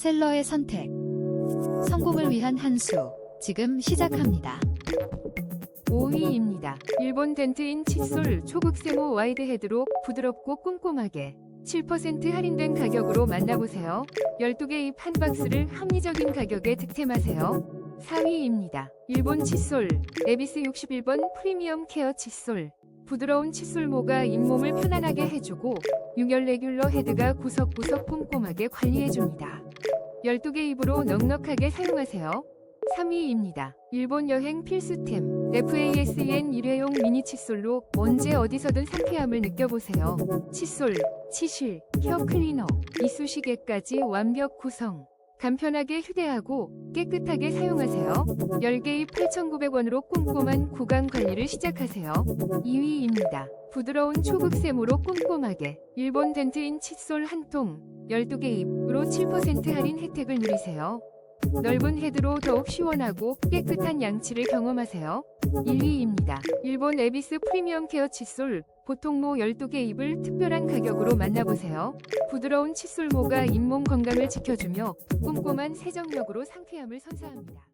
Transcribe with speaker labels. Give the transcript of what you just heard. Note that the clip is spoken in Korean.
Speaker 1: 셀러의 선택. 성공을 위한 한 수. 지금 시작합니다.
Speaker 2: 5위입니다. 일본 덴트인 칫솔 초극 세모 와이드 헤드로 부드럽고 꼼꼼하게 7% 할인된 가격으로 만나보세요. 12개 입한 박스를 합리적인 가격에 득템하세요. 4위입니다. 일본 칫솔 에비스 61번 프리미엄 케어 칫솔 부드러운 칫솔모가 잇몸을 편안하게 해주고 유결 레귤러 헤드가 구석구석 꼼꼼하게 관리해줍니다. 12개 입으로 넉넉하게 사용하세요. 3위입니다. 일본 여행 필수템 FASEN 일회용 미니 칫솔로 언제 어디서든 상쾌함을 느껴보세요. 칫솔, 치실, 헤어 클리너, 이쑤시개까지 완벽 구성. 간편하게 휴대하고 깨끗하게 사용하세요. 10개의 8,900원으로 꼼꼼한 구강 관리를 시작하세요. 2위입니다. 부드러운 초극세모로 꼼꼼하게 일본 덴트인 칫솔 한 통 12개 입으로 7% 할인 혜택을 누리세요. 넓은 헤드로 더욱 시원하고 깨끗한 양치를 경험하세요. 1위입니다. 일본 에비스 프리미엄 케어 칫솔 보통모 12개 입을 특별한 가격으로 만나보세요. 부드러운 칫솔모가 잇몸 건강을 지켜주며 꼼꼼한 세정력으로 상쾌함을 선사합니다.